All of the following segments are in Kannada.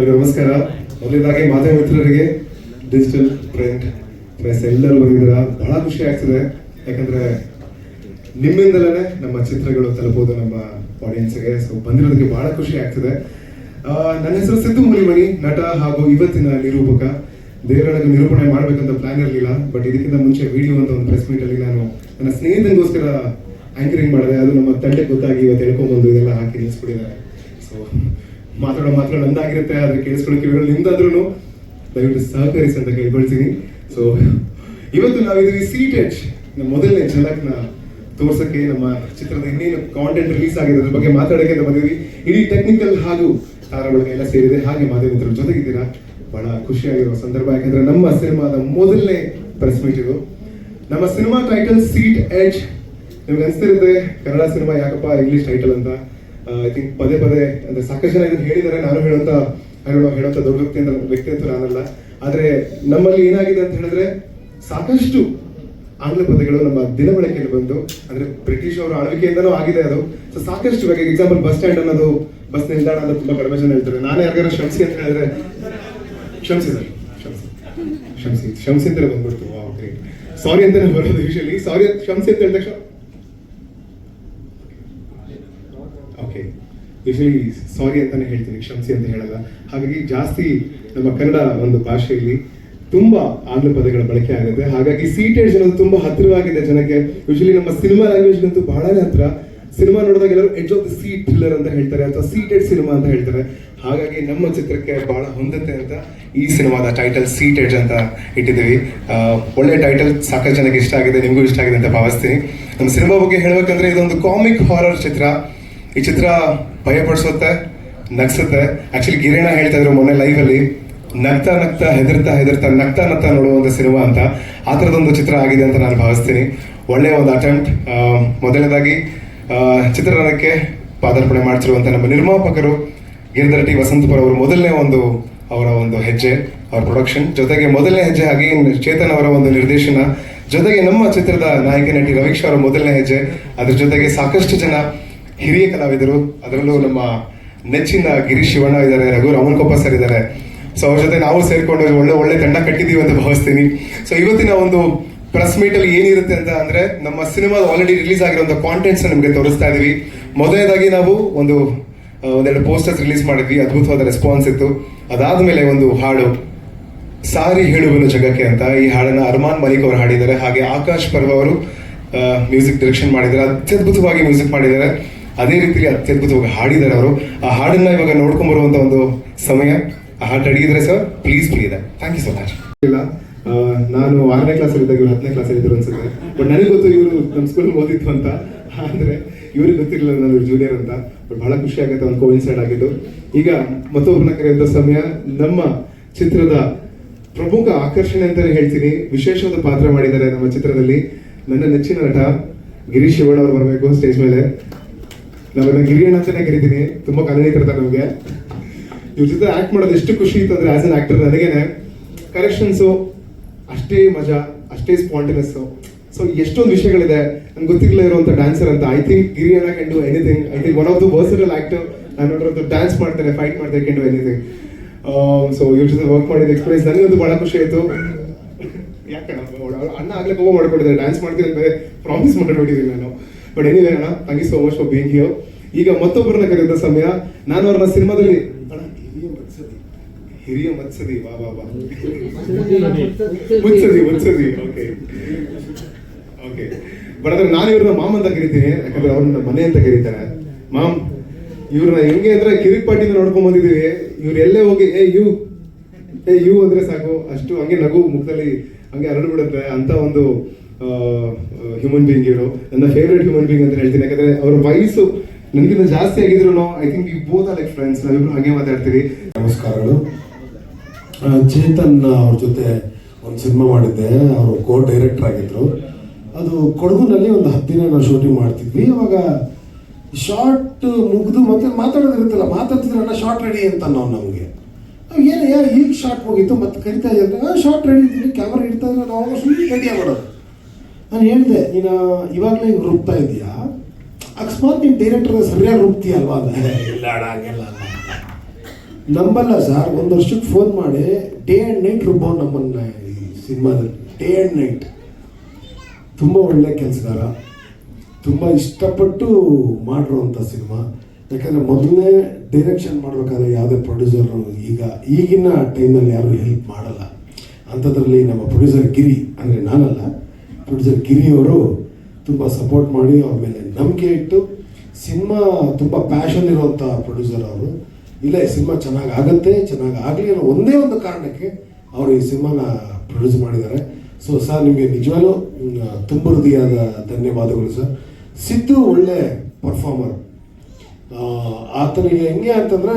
ನಮಸ್ಕಾರ. ಮೊದಲನೇದಾಗಿ ಮಾಧ್ಯಮ ಮಿತ್ರರಿಗೆ ಡಿಜಿಟಲ್ ಪ್ರಿಂಟ್ ಪ್ರೆಸ್ ಎಲ್ಲರೂ ಬಂದಿದ್ದೀರಾ? ಬಹಳ ಖುಷಿ ಆಗ್ತದೆ. ಯಾಕಂದ್ರೆ ನಿಮ್ಮಿಂದಲೇ ನಮ್ಮ ಚಿತ್ರಗಳು ತಲುಪೋದು ನಮ್ಮ ಆಡಿಯನ್ಸ್ಗೆ ಸೊ ಬಂದಿರೋದಕ್ಕೆ ಬಹಳ ಖುಷಿ ಆಗ್ತದೆ. ನನ್ನ ಹೆಸರು ಸಿದ್ದು ಮುನಿಮಣಿ, ನಟ ಹಾಗೂ ಇವತ್ತಿನ ನಿರೂಪಕ. ದೇವರೊಳಗೆ ನಿರೂಪಣೆ ಮಾಡಬೇಕಂತ ಪ್ಲಾನ್ ಇರಲಿಲ್ಲ ಬಟ್ ಇದಕ್ಕಿಂತ ಮುಂಚೆ ವಿಡಿಯೋ ಅಂತ ಒಂದು ಪ್ರೆಸ್ ಮೀಟ್ ಅಲ್ಲಿ ನಾನು ನನ್ನ ಸ್ನೇಹಿತನಿಗೋಸ್ಕರ ಆಂಕರಿಂಗ್ ಮಾಡಿದೆ. ಅದು ನಮ್ಮ ತಂಡಕ್ಕೆ ಗೊತ್ತಾಗಿ ಇವತ್ತು ಹೇಳ್ಕೊಂಡ್ಬಂದು ಇದೆಲ್ಲ ಹಾಕಿ ನಿಲ್ಸ್ಬಿಟ್ಟಿದ್ದಾರೆ. ಸೊ ಮಾತಾಡೋ ಮಾತ್ರ ನಂದಾಗಿರುತ್ತೆ ಆದ್ರೆ ಕೇಳಿಸ್ಕೊಳ್ಳೋಕೆ ಇವರಲ್ಲಿ ನಿಮ್ದಾದ್ರೂ ದಯವಿಟ್ಟು ಸಹಕರಿಸಿ ಅಂತ ಕೇಳ್ಕೊಳ್ತೀನಿ. ಸೊ ಇವತ್ತು ನಾವಿದೀವಿ ಸೀಟೆಡ್ ನಮ್ಮ ಮೊದಲನೇ ಝಲಕ್ನ ತೋರ್ಸಕ್ಕೆ ನಮ್ಮ ಚಿತ್ರದ ಇನ್ನೇನು ಕಾಂಟೆಂಟ್ ರಿಲೀಸ್ ಆಗಿದೆ, ಅದ್ರ ಬಗ್ಗೆ ಮಾತಾಡೋಕೆ ಅಂತ ಬಂದಿದ್ವಿ ಇಡೀ ಟೆಕ್ನಿಕಲ್ ಹಾಗೂ ತಾರಾಗಳಿಗೆ ಎಲ್ಲ ಸೇರಿದೆ. ಹಾಗೆ ಮಾಧ್ಯಮಿತರ ಜೊತೆಗಿದ್ದೀರಾ? ಬಹಳ ಖುಷಿಯಾಗಿರುವ ಸಂದರ್ಭ. ಯಾಕಂದ್ರೆ ನಮ್ಮ ಸಿನಿಮಾದ ಮೊದಲನೇ ಪ್ರೆಸ್ ಮೀಟ್ ಇದು. ನಮ್ಮ ಸಿನಿಮಾ ಟೈಟಲ್ ಸೀಟ್ ಎಜ್ ನಿಮ್ಗೆ ಅನ್ಸ್ತಿರುತ್ತೆ, ಕನ್ನಡ ಸಿನಿಮಾ ಯಾಕಪ್ಪ ಇಂಗ್ಲಿಷ್ ಟೈಟಲ್ ಅಂತ? ಐ ಥಿಂಕ್ ಪದೇ ಪದೇ, ಅಂದ್ರೆ ಸಾಕಷ್ಟು ಜನ ಇದನ್ನು ಹೇಳಿದ್ದಾರೆ. ನಾನು ಹೇಳುವಂತ ಹೇಳೋ ಹೇಳುವಂತ ದೊಡ್ಡ ವ್ಯಕ್ತಿ ವ್ಯಕ್ತಿ ನಾನಲ್ಲ. ಆದ್ರೆ ನಮ್ಮಲ್ಲಿ ಏನಾಗಿದೆ ಅಂತ ಹೇಳಿದ್ರೆ ಸಾಕಷ್ಟು ಆಂಗ್ಲ ಪದಗಳು ನಮ್ಮ ದಿನಬಳಕೆಯಲ್ಲಿ ಬಂದು, ಅಂದ್ರೆ ಬ್ರಿಟಿಷ್ ಅವರ ಆಳ್ವಿಕೆಯಿಂದನೂ ಆಗಿದೆ ಅದು. ಸೊ ಸಾಕಷ್ಟು ಬಗ್ಗೆ ಎಕ್ಸಾಂಪಲ್ ಬಸ್ ಸ್ಟ್ಯಾಂಡ್ ಅನ್ನೋದು ಬಸ್ ನಿಲ್ದಾಣ ಅಂತ ತುಂಬಾ ಕಡಿಮೆ ಜನ ಹೇಳ್ತಾರೆ. ನಾನೇ ಯಾರಿಗಾರ ಶಂಸಿ ಅಂತ ಹೇಳಿದ್ರೆ, ಕ್ಷಮಿಸಿ ಸರ್ ಕ್ಷಮಿಸಿ. ಕ್ಷಮಿಸಿ. ಅಂತ ಬಂದ್ಬಿಡ್ತು. ಸಾರಿ ಅಂತಾನೆ ಬರೋದು ಯೂಶಲಿ ಸಾರಿ ಕ್ಷಮಿಸಿ ಅಂತ ಹೇಳಿದ ತಕ್ಷಣ ಓಕೆ ಯೂಶಲಿ ಸಾರಿ ಅಂತಾನೆ ಹೇಳ್ತೀನಿ, ಕ್ಷಮಿಸಿ ಅಂತ ಹೇಳಲ್ಲ. ಹಾಗಾಗಿ ಜಾಸ್ತಿ ನಮ್ಮ ಕನ್ನಡ ಒಂದು ಭಾಷೆಯಲ್ಲಿ ತುಂಬಾ ಆಂಗ್ಲ ಪದಗಳ ಬಳಕೆ ಆಗುತ್ತೆ. ಹಾಗಾಗಿ ಸೀಟೇಜ್ ಅನ್ನೋದು ತುಂಬಾ ಹತ್ತಿರವಾಗಿದೆ ಜನಕ್ಕೆ. ಯೂಶಲಿ ನಮ್ಮ ಸಿನಿಮಾ ಲ್ಯಾಂಗ್ವೇಜ್ಗಂತೂ ಬಹಳನೇ ಹತ್ರ ಸಿನಿಮಾ ನೋಡಿದಾಗ ಎಲ್ಲರೂ edge of the seat thriller ಅಂತ ಹೇಳ್ತಾರೆ, ಅಥವಾ ಸೀಟೆಡ್ ಸಿನಿಮಾ ಅಂತ ಹೇಳ್ತಾರೆ. ಹಾಗಾಗಿ ನಮ್ಮ ಚಿತ್ರಕ್ಕೆ ಬಹಳ ಹೊಂದುತ್ತೆ ಅಂತ ಈ ಸಿನಿಮಾದ ಟೈಟಲ್ ಸೀಟ್ ಎಡ್ಜ್ ಅಂತ ಇಟ್ಟಿದ್ದೀವಿ. ಒಳ್ಳೆ ಟೈಟಲ್ ಸಾಕಷ್ಟು ಜನಕ್ಕೆ ಇಷ್ಟ ಆಗಿದೆ, ನಿಮಗೂ ಇಷ್ಟ ಆಗಿದೆ ಅಂತ ಭಾವಿಸ್ತೀನಿ. ನಮ್ಮ ಸಿನಿಮಾ ಬಗ್ಗೆ ಹೇಳಬೇಕಂದ್ರೆ ಇದೊಂದು ಕಾಮಿಕ್ ಹಾರರ್ ಚಿತ್ರ. ಈ ಚಿತ್ರ ಭಯಪಡಿಸುತ್ತೆ ನಗ್ಸುತ್ತೆ. ಆಕ್ಚುಲಿ ಗಿರಿಣ ಹೇಳ್ತಾ ಇದ್ರು ಮೊನ್ನೆ ಲೈವ್ ಅಲ್ಲಿ, ನಗ್ತಾ ನಗ್ತಾ ಹೆದರ್ತಾ ಹೆದರ್ತಾ ನಗ್ತಾ ನಗ್ತಾ ನೋಡುವಂಥ ಸಿನಿಮಾ ಅಂತ. ಆ ಥರದೊಂದು ಚಿತ್ರ ಆಗಿದೆ ಅಂತ ನಾನು ಭಾವಿಸ್ತೀನಿ. ಒಳ್ಳೆಯ ಒಂದು ಅಟೆಂಪ್ಟ್ ಮೊದಲನೇದಾಗಿ ಚಿತ್ರರಂಗಕ್ಕೆ ಪಾದಾರ್ಪಣೆ ಮಾಡ್ತಿರುವಂಥ ನಮ್ಮ ನಿರ್ಮಾಪಕರು ಗಿರಿಧರ ಟಿ ವಸಂತಪುರ ಅವರು ಮೊದಲನೇ ಒಂದು ಅವರ ಒಂದು ಹೆಜ್ಜೆ, ಅವರ ಪ್ರೊಡಕ್ಷನ್ ಜೊತೆಗೆ ಮೊದಲನೇ ಹೆಜ್ಜೆ ಹಾಗೆ ಚೇತನ್ ಅವರ ಒಂದು ನಿರ್ದೇಶನ. ಜೊತೆಗೆ ನಮ್ಮ ಚಿತ್ರದ ನಾಯಕ ನಟಿ ರವೀಶ್ ಅವರ ಮೊದಲನೇ ಹೆಜ್ಜೆ. ಅದ್ರ ಜೊತೆಗೆ ಸಾಕಷ್ಟು ಜನ ಹಿರಿಯ ಕಲಾವಿದರು, ಅದರಲ್ಲೂ ನಮ್ಮ ನೆಚ್ಚಿನ ಗಿರೀಶ್ ಶಿವಣ್ಣ ಇದ್ದಾರೆ, ರಘು ರಾಮನ್ಕೊಪ್ಪ ಸರ್ ಇದ್ದಾರೆ. ಸೊ ಅವ್ರ ಜೊತೆ ನಾವು ಸೇರಿಕೊಂಡು ಒಳ್ಳೆ ಒಳ್ಳೆ ತಂಡ ಕಟ್ಟಿದೀವಿ ಅಂತ ಭಾವಿಸ್ತೀನಿ. ಸೊ ಇವತ್ತಿನ ಒಂದು ಪ್ರೆಸ್ ಮೀಟ್ ಅಲ್ಲಿ ಏನಿರುತ್ತೆ ಅಂತ ಅಂದರೆ, ನಮ್ಮ ಸಿನಿಮಾ ಆಲ್ರೆಡಿ ರಿಲೀಸ್ ಆಗಿರುವಂತ ಕಾಂಟೆಂಟ್ಸ್ ನಿಮಗೆ ತೋರಿಸ್ತಾ ಇದೀವಿ. ಮೊದಲನೇದಾಗಿ ನಾವು ಒಂದು ಒಂದೆರಡು ಪೋಸ್ಟರ್ಸ್ ರಿಲೀಸ್ ಮಾಡಿದ್ವಿ. ಅದ್ಭುತವಾದ ರೆಸ್ಪಾನ್ಸ್ ಇತ್ತು. ಅದಾದ ಮೇಲೆ ಒಂದು ಹಾಡು, ಸಾರಿ ಹೇಳುವನು ಜಗಕ್ಕೆ ಅಂತ. ಈ ಹಾಡನ್ನ ಅರ್ಮಾನ್ ಮಲಿಕ್ ಅವರು ಹಾಡಿದ್ದಾರೆ. ಹಾಗೆ ಆಕಾಶ್ ಪರ್ವ ಅವರು ಮ್ಯೂಸಿಕ್ ಡೈರೆಕ್ಷನ್ ಮಾಡಿದ್ದಾರೆ. ಅತ್ಯದ್ಭುತವಾಗಿ ಮ್ಯೂಸಿಕ್ ಮಾಡಿದ್ದಾರೆ. ಅದೇ ರೀತಿಯಲ್ಲಿ ಅತ್ಯದ್ಭುತವಾಗಿ ಹಾಡಿದ್ದಾರೆ ಅವರು. ಆ ಹಾಡನ್ನ ಇವಾಗ ನೋಡ್ಕೊಂಡ್ ಬರುವಂತ ಒಂದು ಸಮಯ. ಆ ಹಾಡು ಅಡಿಗಿದ್ರೆ sir please please thank you so much ಇಲ್ಲ. ನಾನು ಆರನೇ ಕ್ಲಾಸ್ ಇದ್ದಾಗ ಇವ್ರು ಹತ್ತನೇ ಕ್ಲಾಸ್ ಇದ್ರು ಅನ್ಸುತ್ತೆ. ಬಟ್ ನನಗೆ ಗೊತ್ತು ಇವರು ನಮ್ಮ ಸ್ಕೂಲ್ ಓದಿತ್ತು ಅಂತ. ಅಂದ್ರೆ ಇವ್ರಿಗೆ ಗೊತ್ತಿರಲಿಲ್ಲ ನಾನು ಜೂನಿಯರ್ ಅಂತ. ಬಟ್ ಬಹಳ ಖುಷಿ ಆಗುತ್ತೆ ಒಂದು ಕೋಇನ್ಸೈಡ್ ಆಗಿದ್ದು. ಈಗ ಮತ್ತೊಬ್ಬರನ್ನ ಕರೆಯುವಂತ ಸಮಯ ನಮ್ಮ ಚಿತ್ರದ ಪ್ರಮುಖ ಆಕರ್ಷಣೆ ಅಂತಲೇ ಹೇಳ್ತೀನಿ. ವಿಶೇಷವಾದ ಪಾತ್ರ ಮಾಡಿದ್ದಾರೆ ನಮ್ಮ ಚಿತ್ರದಲ್ಲಿ. ನನ್ನ ನೆಚ್ಚಿನ ನಟ ಗಿರೀಶ್ ಶಿವಣ್ಣ ಅವರು ಬರಬೇಕು ಸ್ಟೇಜ್ ಮೇಲೆ. ನಾವೆಲ್ಲ ಗಿರಿಯಣ್ಣ ಅಂತಾನೆ ಕರಿತೀನಿ. ತುಂಬಾ ಕನ್ನಡಿಗರ್ತಾರೆ ನಮಗೆ. ಇವ್ರ ಜೊತೆ ಆಕ್ಟ್ ಮಾಡೋದು ಎಷ್ಟು ಖುಷಿ ಇತ್ತು ಅಂದ್ರೆ ಆಸ್ ಅನ್ ಆಕ್ಟರ್ ನನಗೇನೆ ಕರೆಕ್ಷನ್ಸು ಅಷ್ಟೇ ಮಜಾ, ಅಷ್ಟೇ ಸ್ಪಾಂಟಿನಸ್ಸು ಸೊ ಎಷ್ಟೊಂದು ವಿಷಯಗಳಿದೆ. ನಂಗೆ ಗೊತ್ತಿರಲಿಲ್ಲ ಇರುವಂತ ಡ್ಯಾನ್ಸರ್ ಅಂತ. I think ಗಿರಿಯಣ್ಣ can do anything I think one of the versatile actor ನಾನು ನೋಡಿರೋದು ಡ್ಯಾನ್ಸ್ ಮಾಡ್ತಾರೆ ಫೈಟ್ ಮಾಡ್ತಾರೆ ಕ್ಯಾನ್ ಡೂ ಎನಿಥಿಂಗ್ ಸೊ ಇವ್ರ ಜೊತೆ ವರ್ಕ್ ಮಾಡಿದ ಎಕ್ಸ್ಪೀರಿಯನ್ಸ್ ನನಗಂತೂ ಬಹಳ ಖುಷಿ ಆಯ್ತು. ಯಾಕೆ ಅಣ್ಣ ಆಗ್ಲೇ ಕೋಪ ಮಾಡ್ಕೊಂಡಿದ್ದಾರೆ ಡ್ಯಾನ್ಸ್ ಮಾಡ್ತೀನಿ ಬೇರೆ ಪ್ರಾಮಿಸ್ ಮಾಡಿಬಿಟ್ಟಿದ್ದೀನಿ ನಾನು. ಬಟ್ ಎನಿವೆ ಅಣ್ಣ thank you so much for being here ಈಗ ಮತ್ತೊಬ್ಬರನ್ನ ಕರೆದ ಸಮಯ. ನಾನು ಅವ್ರನ್ನ ಸಿನಿಮಾದಲ್ಲಿ ಹಿರಿಯ ಮತ್ಸದಿ ವಾ ಬಾ ವಾ. ಮುತ್ಸದಿ ಮುತ್ಸದಿ ಓಕೆ ಓಕೆ ಬಟ್ ಅಂದ್ರೆ ನಾನು ಇವ್ರನ್ನ ಮಾಮ್ ಅಂತ ಕರಿತೀನಿ, ಯಾಕಂದ್ರೆ ಅವ್ರನ್ನ ಮನೆ ಅಂತ ಕರೀತಾರೆ. ಮಾಮ್, ಇವ್ರನ್ನ ಹೆಂಗೆ ಅಂದ್ರೆ ಕಿರಿಕ್ ಪಾಟಿಂದ ನೋಡ್ಕೊಂಡ್ ಬಂದಿದೀವಿ ಇವ್ರು ಎಲ್ಲೇ ಹೋಗಿ, ಏ ಯು ಏ ಯು ಅಂದ್ರೆ ಸಾಕು. ಅಷ್ಟು ಹಂಗೆ ನಗು ಮುಖದಲ್ಲಿ ಹಂಗೆ ಹರಡು ಬಿಡುತ್ತೆ ಅಂತ ಒಂದು ಹ್ಯೂಮನ್ ಬೀಯಿಂಗ್ ಇವರು. ನನ್ನ ಫೇವ್ರೆಟ್ ಹ್ಯೂಮನ್ ಬೀಯಿಂಗ್ ಅಂತ ಹೇಳ್ತೀನಿ. ಯಾಕಂದ್ರೆ ಅವ್ರ ವಯಸ್ಸು ನನಗಿಂತ ಜಾಸ್ತಿ ಆಗಿದ್ರು I think you both like friends ನಾವಿಬ್ರು ಹಾಗೆ ಮಾತಾಡ್ತೀವಿ. ನಮಸ್ಕಾರಗಳು. ಚೇತನ್ ಅವ್ರ ಜೊತೆ ಒಂದು ಸಿನಿಮಾ ಮಾಡಿದ್ದೆ. ಅವರು ಕೋ ಡೈರೆಕ್ಟರ್ ಆಗಿದ್ರು. ಅದು ಕೊಡಗುನಲ್ಲಿ ಒಂದು ಹತ್ತು ದಿನ ನಾವು ಶೂಟಿಂಗ್ ಮಾಡ್ತಿದ್ವಿ. ಅವಾಗ ಶಾರ್ಟ್ ಮುಗಿದು ಮತ್ತೆ ಮಾತಾಡೋದಿರುತ್ತಲ್ಲ ಮಾತಾಡ್ತಿದ್ರಲ್ಲ ಶಾರ್ಟ್ ರೆಡಿ ಅಂತ ನಾವು ನಮಗೆ. ಏನು ಯಾರು ಈಗ ಶಾರ್ಟ್ ಹೋಗಿತ್ತು ಮತ್ತೆ ಕರಿತಾ ಇದ್ದಾರೆ ಶಾರ್ಟ್ ರೆಡಿ ಇದ್ದೀವಿ ಕ್ಯಾಮ್ರಾ ಇಡ್ತಾ ಇದ್ರೆ ನಾವು ಸುಮ್ಮನೆ ರೆಡಿ ಮಾಡೋದು. ನಾನು ಹೇಳಿದೆ ನೀನು ಇವಾಗಲೇ ಹಿಂಗೆ ರುಬ್ತಾ ಇದೆಯಾ? ಅಕಸ್ಮಾತ್ ನೀನು ಡೈರೆಕ್ಟರ್ ಸರಿಯಾಗಿ ರುಬ್ತೀಯಲ್ವಾ ಅಲ್ವಾ ಇಲ್ಲ ಹಂಗೆಲ್ಲ ನಂಬಲ್ಲ ಸರ್ ಒಂದು ವರ್ಷಕ್ಕೆ ಫೋನ್ ಮಾಡಿ ಡೇ ಆ್ಯಂಡ್ ನೈಟ್ ರುಬ್ಬೋ ನಮ್ಮನ್ನ ಈ ಸಿನಿಮಾದಲ್ಲಿ. ಡೇ ಆ್ಯಂಡ್ ನೈಟ್ ತುಂಬ ಒಳ್ಳೆ ಕೆಲಸಗಾರ. ತುಂಬ ಇಷ್ಟಪಟ್ಟು ಮಾಡಿರುವಂಥ ಸಿನಿಮಾ. ಯಾಕಂದರೆ ಮೊದಲನೇ ಡೈರೆಕ್ಷನ್ ಮಾಡಬೇಕಾದ್ರೆ ಯಾವುದೇ ಪ್ರೊಡ್ಯೂಸರು ಈಗ ಈಗಿನ ಟೈಮಲ್ಲಿ ಯಾರು ಹೆಲ್ಪ್ ಮಾಡಲ್ಲ. ಅಂಥದ್ರಲ್ಲಿ ನಮ್ಮ ಪ್ರೊಡ್ಯೂಸರ್ ಗಿರಿ ಅಂದರೆ ನಾನಲ್ಲ. ಪ್ರೊಡ್ಯೂಸರ್ ಗಿರಿ ಅವರು ತುಂಬ ಸಪೋರ್ಟ್ ಮಾಡಿ ಅವ್ರ ಮೇಲೆ ನಂಬಿಕೆ ಇಟ್ಟು ಸಿನಿಮಾ ತುಂಬ ಪ್ಯಾಷನ್ ಇರುವಂಥ ಪ್ರೊಡ್ಯೂಸರ್ ಅವರು. ಇಲ್ಲ ಈ ಸಿನಿಮಾ ಚೆನ್ನಾಗಿ ಆಗುತ್ತೆ, ಚೆನ್ನಾಗಿ ಆಗಲಿ ಅನ್ನೋ ಒಂದೇ ಒಂದು ಕಾರಣಕ್ಕೆ ಅವರು ಈ ಸಿನಿಮಾನ ಪ್ರೊಡ್ಯೂಸ್ ಮಾಡಿದ್ದಾರೆ. ಸೊ ಸರ್ ನಿಮಗೆ ನಿಜವಾಗ್ಲೂ ತುಂಬ ಹೃದಯದ ಧನ್ಯವಾದಗಳು ಸರ್ ಸಿದ್ದು ಒಳ್ಳೆ ಪರ್ಫಾರ್ಮರ್ ಆತನಿಗೆ ಹೆಂಗೆ ಅಂತಂದರೆ,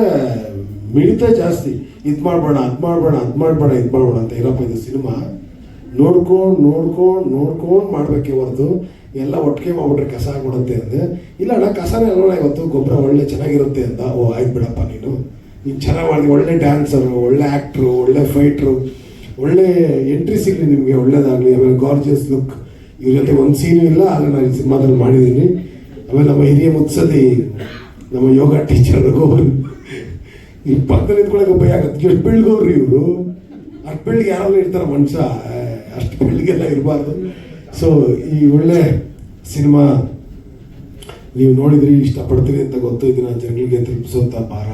ಮಿಡಿತ ಜಾಸ್ತಿ. ಇದು ಮಾಡಬೇಡ, ಅದು ಮಾಡಬೇಡ ಅದು ಮಾಡಬೇಡ, ಇದು ಮಾಡಬೇಡ ಅಂತ ಇರಪ್ಪ ಇದು ಸಿನಿಮಾ. ನೋಡ್ಕೊಂಡು ನೋಡ್ಕೊಂಡು ನೋಡ್ಕೊಂಡು ಮಾಡಬೇಕೆ ಹೊರತು. ಎಲ್ಲ ಒಟ್ಟಿಗೆ ಮಾಡ್ಬಿಟ್ರೆ ಕಸ ಆಗ್ಬಿಡುತ್ತೆ ಅಂದೆ. ಇಲ್ಲ ಅಣ್ಣ, ಕಸನೇ ಅಲ್ವಣ ಇವತ್ತು? ಗೊಬ್ಬರ ಒಳ್ಳೆ ಚೆನ್ನಾಗಿರುತ್ತೆ ಅಂತ. ಓ, ಆಯ್ತು ಬಿಡಪ್ಪ ನೀನು. ನೀನು ಚೆನ್ನಾಗಿ ಮಾಡಿದ್ವಿ ಒಳ್ಳೆ ಡ್ಯಾನ್ಸರು ಒಳ್ಳೆ ಆ್ಯಕ್ಟ್ರು ಒಳ್ಳೆ ಫೈಟ್ರು ಒಳ್ಳೆ ಎಂಟ್ರಿ ಸಿಗಲಿ ನಿಮಗೆ, ಒಳ್ಳೇದಾಗಲಿ. ಆಮೇಲೆ ಗಾರ್ಜಿಯಸ್ ಲುಕ್ ಇವ್ರ ಜೊತೆ ಒಂದು ಸೀನು ಇಲ್ಲ, ಆದರೆ ನಾನು ಈ ಸಿನಿಮಾದಲ್ಲಿ ಮಾಡಿದ್ದೀನಿ. ಆಮೇಲೆ ನಮ್ಮ ಹಿರಿಯ ಮುತ್ಸದಿ ನಮ್ಮ ಯೋಗ ಟೀಚರ್ ರಘುವರ್ ಈ ಪಕ್ಕದಲ್ಲಿ ಇದ್ಕೊಳ್ಳೋಕೆ ಭಯ ಆಗುತ್ತೆ. ಎಷ್ಟು ಬೆಳ್ಗೋರ್ರಿ ಇವರು. ಅಷ್ಟು ಬೆಳ್ಳಿಗೆ ಯಾರಾದ್ರೂ ಇರ್ತಾರೆ ಮನುಷ್ಯ. ಅಷ್ಟು ಬೆಳಿಗ್ಗೆಲ್ಲ ಇರಬಾರ್ದು. ಸೊ ಈ ಒಳ್ಳೆ ಸಿನಿಮಾ ನೀವು ನೋಡಿದ್ರಿ ಇಷ್ಟಪಡ್ತೀರಿ ಅಂತ ಗೊತ್ತು ಇದನ್ನ ಜನಗಳಿಗೆ ತಲುಪಿಸುವಂಥ ಭಾರ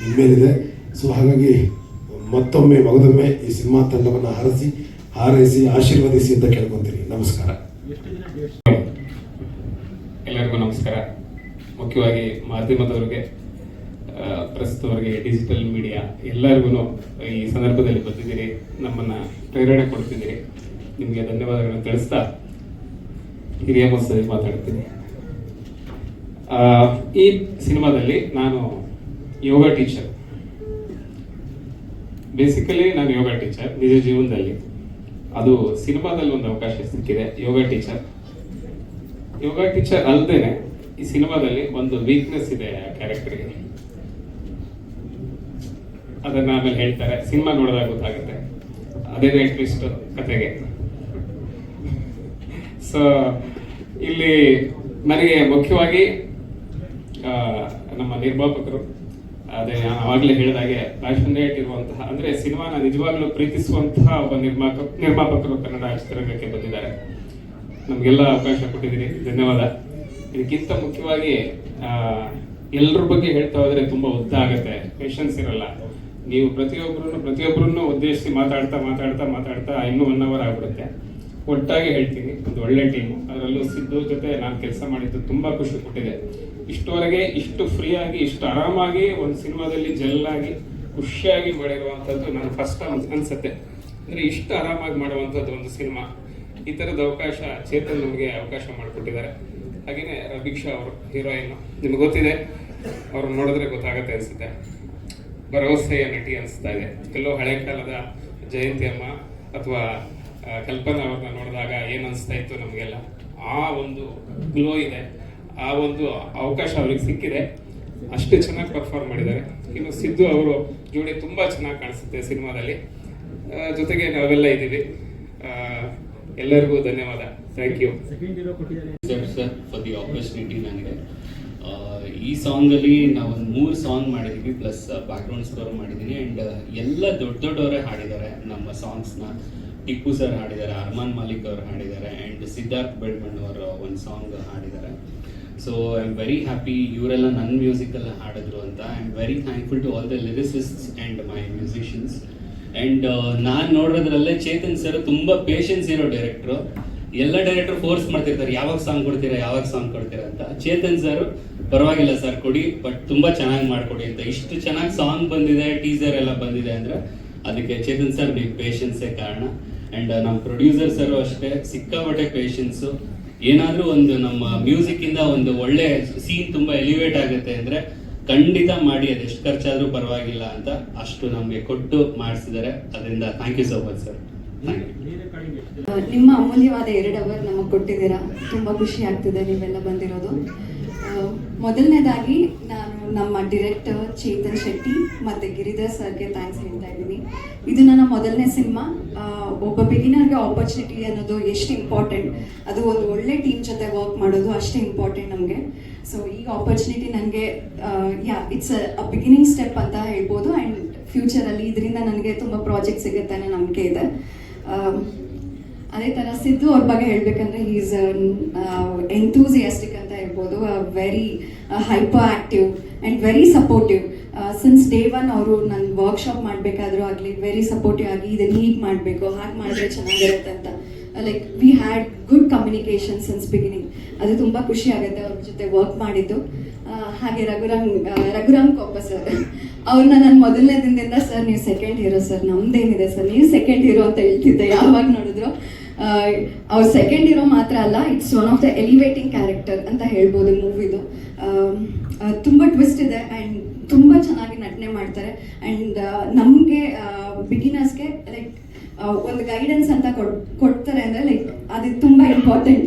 ನಿಮ್ಮ ಮೇಲಿದೆ. ಸೊ ಹಾಗಾಗಿ ಮತ್ತೊಮ್ಮೆ, ಮಗದೊಮ್ಮೆ ಈ ಸಿನಿಮಾ ತಂಡವನ್ನು ಹಾರಿಸಿ ಹಾರೈಸಿ, ಆಶೀರ್ವದಿಸಿ ಅಂತ ಕೇಳ್ಕೊತೀನಿ. ನಮಸ್ಕಾರ. ಎಲ್ಲರಿಗೂ ನಮಸ್ಕಾರ. ಮುಖ್ಯವಾಗಿ ಮಾಧ್ಯಮದವರಿಗೆ ಪ್ರಸ್ತುತವರಿಗೆ ಡಿಜಿಟಲ್ ಮೀಡಿಯಾ ಎಲ್ಲರಿಗೂ ಈ ಸಂದರ್ಭದಲ್ಲಿ ಬಂದಿದ್ದೀರಿ ನಮ್ಮನ್ನು ಪ್ರೇರಣೆ ಕೊಡ್ತಿದ್ದೀರಿ. ನಿಮಗೆ ಧನ್ಯವಾದಗಳನ್ನು ತಿಳಿಸ್ತಾ ಹಿರಿಯ ಮನಸ್ಸಲ್ಲಿ ಮಾತಾಡ್ತೀನಿ. ಈ ಸಿನಿಮಾದಲ್ಲಿ ನಾನು ಯೋಗ ಟೀಚರ್. ಬೇಸಿಕಲಿ ನಾನು ಯೋಗ ಟೀಚರ್ ನಿಜ ಜೀವನದಲ್ಲಿ. ಅದು ಸಿನಿಮಾದಲ್ಲಿ ಒಂದು ಅವಕಾಶ ಸಿಕ್ಕಿದೆ, ಯೋಗ ಟೀಚರ್. ಯೋಗ ಟೀಚರ್ ಅಲ್ಲದೇನೆ ಈ ಸಿನಿಮಾದಲ್ಲಿ ಒಂದು ವೀಕ್ನೆಸ್ ಇದೆ ಆ ಕ್ಯಾರೆಕ್ಟರ್ಗೆ ಅದನ್ನ ಆಮೇಲೆ ಹೇಳ್ತಾರೆ, ಸಿನಿಮಾ ನೋಡಿದಾಗ ಗೊತ್ತಾಗುತ್ತೆ. ಅದೇ ಟ್ವಿಸ್ಟ್ ಕತೆಗೆ. ಸೊ ಇಲ್ಲಿ ನನಗೆ ಮುಖ್ಯವಾಗಿ ನಮ್ಮ ನಿರ್ಮಾಪಕರು, ಅದೇ ನಾನು ಆವಾಗಲೇ ಹೇಳಿದಾಗೆ ಪ್ಯಾಷನೇಟ್ ಇರುವಂತಹ, ಅಂದ್ರೆ ಸಿನಿಮಾನ ನಿಜವಾಗ್ಲೂ ಪ್ರೀತಿಸುವಂತಹ ಒಬ್ಬ ನಿರ್ಮಾಪಕ ನಿರ್ಮಾಪಕರು ಕನ್ನಡ ಚಿತ್ರರಂಗಕ್ಕೆ ಬಂದಿದ್ದಾರೆ. ನಮಗೆಲ್ಲ ಅವಕಾಶ ಕೊಟ್ಟಿದ್ದೀರಿ. ಧನ್ಯವಾದ. ಇದಕ್ಕಿಂತ ಮುಖ್ಯವಾಗಿ ಎಲ್ಲರ ಬಗ್ಗೆ ಹೇಳ್ತಾ ಹೋದ್ರೆ ತುಂಬಾ ಉದ್ದ ಆಗುತ್ತೆ. ಪೇಷನ್ಸ್ ಇರಲ್ಲ. ನೀವು ಪ್ರತಿಯೊಬ್ಬರನ್ನು ಪ್ರತಿಯೊಬ್ಬರನ್ನು ಉದ್ದೇಶಿಸಿ ಮಾತಾಡ್ತಾ ಮಾತಾಡ್ತಾ ಮಾತಾಡ್ತಾ ಇನ್ನೂ ಒನ್ ಅವರ್ ಆಗ್ಬಿಡುತ್ತೆ. ಒಟ್ಟಾಗಿ ಹೇಳ್ತೀನಿ, ಒಂದು ಒಳ್ಳೆ ಟೀಮು ಅದರಲ್ಲೂ ಸಿದ್ದು ಜೊತೆ ನಾನು ಕೆಲಸ ಮಾಡಿದ್ದು ತುಂಬಾ ಖುಷಿ ಕೊಟ್ಟಿದೆ. ಇಷ್ಟವರೆಗೆ ಇಷ್ಟು ಫ್ರೀಯಾಗಿ ಇಷ್ಟು ಆರಾಮಾಗಿ ಒಂದು ಸಿನಿಮಾದಲ್ಲಿ ಜಲ್ಲಾಗಿ ಖುಷಿಯಾಗಿ ಮಾಡಿರುವಂಥದ್ದು ನಾನು ಫಸ್ಟ್ ಅನ್ಸುತ್ತೆ. ಅಂದ್ರೆ ಇಷ್ಟು ಆರಾಮಾಗಿ ಮಾಡುವಂಥದ್ದು ಒಂದು ಸಿನಿಮಾ. ಈ ಥರದ ಅವಕಾಶ ಚೇತನ್ ನಮಗೆ ಅವಕಾಶ ಮಾಡಿಕೊಟ್ಟಿದ್ದಾರೆ. ಹಾಗೆಯೇ ರಭಿಕ್ಷಾ ಅವರು, ಹೀರೋಯಿನ್, ನಿಮ್ಗೆ ಗೊತ್ತಿದೆ ಅವ್ರು ನೋಡಿದ್ರೆ ಗೊತ್ತಾಗತ್ತೆ ಅನ್ಸುತ್ತೆ. ಭರವಸೆಯ ನಟಿ ಅನಿಸ್ತಾ ಇದೆ. ಕೆಲವು ಹಳೆ ಕಾಲದ ಜಯಂತಿ ಅಮ್ಮ ಅಥವಾ ಕಲ್ಪನಾ ಅವ್ರನ್ನ ನೋಡಿದಾಗ ಏನು ಅನಿಸ್ತಾ ಇತ್ತು ನಮಗೆಲ್ಲ? ಆ ಒಂದು ಗ್ಲೋ ಇದೆ. ಆ ಒಂದು ಅವಕಾಶ ಅವ್ರಿಗೆ ಸಿಕ್ಕಿದೆ. ಅಷ್ಟು ಚೆನ್ನಾಗಿ ಪರ್ಫಾರ್ಮ್ ಮಾಡಿದ್ದಾರೆ. ಇನ್ನು ಸಿದ್ದು ಅವರು ಜೋಡಿ ತುಂಬಾ ಚೆನ್ನಾಗಿ ಕಾಣಿಸುತ್ತೆ ಸಿನಿಮಾದಲ್ಲಿ. ಜೊತೆಗೆ ನಾವೆಲ್ಲ ಇದ್ದೀವಿ. ಎಲ್ಲರಿಗೂ ಧನ್ಯವಾದ. Thank you sir for the opportunity ನನಗೆ. ಈ ಸಾಂಗಲ್ಲಿ ನಾವು ಒಂದು ಮೂರು ಸಾಂಗ್ ಮಾಡಿದ್ದೀವಿ ಪ್ಲಸ್ ಬ್ಯಾಕ್ಗ್ರೌಂಡ್ ಸ್ಕೋರ್ ಮಾಡಿದ್ದೀನಿ ಆ್ಯಂಡ್ ಎಲ್ಲ ದೊಡ್ಡ ದೊಡ್ಡವರೇ ಹಾಡಿದ್ದಾರೆ ನಮ್ಮ ಸಾಂಗ್ಸ್ನ ಟಿಪ್ಪು ಸರ್ ಹಾಡಿದ್ದಾರೆ, ಅರ್ಮಾನ್ ಮಾಲಿಕ್ ಅವರು ಹಾಡಿದ್ದಾರೆ ಆ್ಯಂಡ್ ಸಿದ್ಧಾರ್ಥ್ ಬೆಳ್ಮಣ್ ಅವರು ಒಂದು ಸಾಂಗ್ ಹಾಡಿದ್ದಾರೆ. So I am very happy ಇವರೆಲ್ಲ ನನ್ನ ಮ್ಯೂಸಿಕಲ್ಲಿ ಹಾಡಿದ್ರು ಅಂತ. I am very thankful to all the lyricists and my musicians and ನಾನು ನೋಡೋದ್ರಲ್ಲೇ ಚೇತನ್ ಸರ್ ತುಂಬ ಪೇಷನ್ಸ್ ಇರೋ ಡೈರೆಕ್ಟ್ರು ಎಲ್ಲ ಡೈರೆಕ್ಟರ್ ಫೋರ್ಸ್ ಮಾಡ್ತಿರ್ತಾರೆ, ಯಾವಾಗ ಸಾಂಗ್ ಕೊಡ್ತೀರಾ, ಯಾವಾಗ ಸಾಂಗ್ ಕೊಡ್ತೀರಾ ಅಂತ. ಚೇತನ್ ಸರ್ ಪರವಾಗಿಲ್ಲ ಸರ್ ಕೊಡಿ ಬಟ್ ತುಂಬ ಚೆನ್ನಾಗಿ ಮಾಡಿಕೊಡಿ ಅಂತ. ಇಷ್ಟು ಚೆನ್ನಾಗಿ ಸಾಂಗ್ ಬಂದಿದೆ ಟೀಸರ್ ಎಲ್ಲ ಬಂದಿದೆ ಅಂದರೆ, ಅದಕ್ಕೆ ಚೇತನ್ ಸರ್ ನೀವು ಪೇಷನ್ಸೇ ಕಾರಣ. ಅಂಡ್ ನಮ್ಮ ಪ್ರೊಡ್ಯೂಸರ್ ಸರ್ ಅಷ್ಟೇ ಸಿಕ್ಕಾಪಟ್ಟೆ ಪೇಷನ್ಸು ಏನಾದರೂ ಒಂದು ನಮ್ಮ ಮ್ಯೂಸಿಕ್ ಇಂದ ಒಂದು ಒಳ್ಳೆ ಸೀನ್ ತುಂಬ ಎಲಿವೇಟ್ ಆಗುತ್ತೆ ಅಂದರೆ ಖಂಡಿತ ಮಾಡಿ ಅದೆಷ್ಟು ಖರ್ಚಾದರೂ ಪರವಾಗಿಲ್ಲ ಅಂತ ಅಷ್ಟು ನಮಗೆ ಕೊಟ್ಟು ಮಾಡಿಸಿದ್ದಾರೆ. ಅದರಿಂದ thank you so much sir ನಿಮ್ಮ ಅಮೂಲ್ಯವಾದ ಎರಡು ಅವರ್ ನಮಗೆ ಕೊಟ್ಟಿದ್ದೀರಾ. ತುಂಬ ಖುಷಿ ಆಗ್ತಿದೆ ನೀವೆಲ್ಲ ಬಂದಿರೋದು. ಮೊದಲನೇದಾಗಿ ನಾನು ನಮ್ಮ ಡಿರೆಕ್ಟರ್ ಚೇತನ್ ಶೆಟ್ಟಿ ಮತ್ತು ಗಿರಿಧರ್ ಸರ್ಗೆ ಥ್ಯಾಂಕ್ಸ್ ಹೇಳ್ತಾ ಇದ್ದೀನಿ. ಇದು ನನ್ನ ಮೊದಲನೇ ಸಿನಿಮಾ. ಒಬ್ಬ ಬಿಗಿನರ್ಗೆ ಆಪರ್ಚುನಿಟಿ ಅನ್ನೋದು ಎಷ್ಟು ಇಂಪಾರ್ಟೆಂಟ್ ಅದು ಒಂದು ಒಳ್ಳೆ ಟೀಮ್ ಜೊತೆ ವರ್ಕ್ ಮಾಡೋದು ಅಷ್ಟೇ ಇಂಪಾರ್ಟೆಂಟ್ ನಮಗೆ. ಸೊ ಈ ಆಪರ್ಚುನಿಟಿ ನನಗೆ yeah it's a beginning step ಅಂತ ಹೇಳ್ಬೋದು. ಆ್ಯಂಡ್ ಫ್ಯೂಚರಲ್ಲಿ ಇದರಿಂದ ನನಗೆ ತುಂಬ ಪ್ರಾಜೆಕ್ಟ್ ಸಿಗುತ್ತೆ ಅನ್ನೋ ನಂಬಿಕೆ ಇದೆ. ಅದೇ ಥರ ಸಿದ್ದು ಅವ್ರ ಬಗ್ಗೆ ಹೇಳಬೇಕಂದ್ರೆ ಈಸ್ ಎಂಥೂಸಿಯಾಸ್ಟಿಕ್ ಅಂತ ಹೇಳ್ಬೋದು. Very hyper active and very supportive since day one ಅವರು ನನ್ನ ವರ್ಕ್ಶಾಪ್ ಮಾಡಬೇಕಾದ್ರೂ ಆಗಲಿ ವೆರಿ ಸಪೋರ್ಟಿವ್ ಆಗಿ ಇದನ್ನು ಹೀಗೆ ಮಾಡಬೇಕು ಹಾಗೆ ಮಾಡಿದ್ರೆ ಚೆನ್ನಾಗಿರುತ್ತೆ ಅಂತ. Like we had good communication since beginning ಅದು ತುಂಬ ಖುಷಿ ಆಗುತ್ತೆ ಅವ್ರ ಜೊತೆ ವರ್ಕ್ ಮಾಡಿದ್ದು. ಆ, ಹಾಗೆ ರಘುರಾಮ್ ಆ, ರಘುರಾಮ್ ಕೊಪ್ಪ ಸರ್ ಅವ್ರನ್ನ ನಾನು ಮೊದಲನೇ ದಿನದಿಂದ ಸರ್ ನೀವು ಸೆಕೆಂಡ್ ಹೀರೋ ಸರ್ ನಮ್ದೇನಿದೆ ಸರ್ ನೀವು ಸೆಕೆಂಡ್ ಹೀರೋ ಅಂತ ಹೇಳ್ತಿದ್ದೆ ಯಾವಾಗ ನೋಡಿದ್ರು. ಅವ್ರ ಸೆಕೆಂಡ್ ಹೀರೋ ಮಾತ್ರ ಅಲ್ಲ it's one of the elevating character ಅಂತ ಹೇಳ್ಬೋದು ಮೂವಿದು ತುಂಬ ಟ್ವಿಸ್ಟ್ ಇದೆ ಆ್ಯಂಡ್ ತುಂಬ ಚೆನ್ನಾಗಿ ನಟನೆ ಮಾಡ್ತಾರೆ. ಆ್ಯಂಡ್ ನಮಗೆ ಬಿಗಿನರ್ಸ್ಗೆ ಲೈಕ್ ಒಂದು ಗೈಡೆನ್ಸ್ ಅಂತ ಕೊಡ್, ಕೊಡ್ತಾರೆ ಅಂದರೆ ಲೈಕ್ ಅದು ತುಂಬ important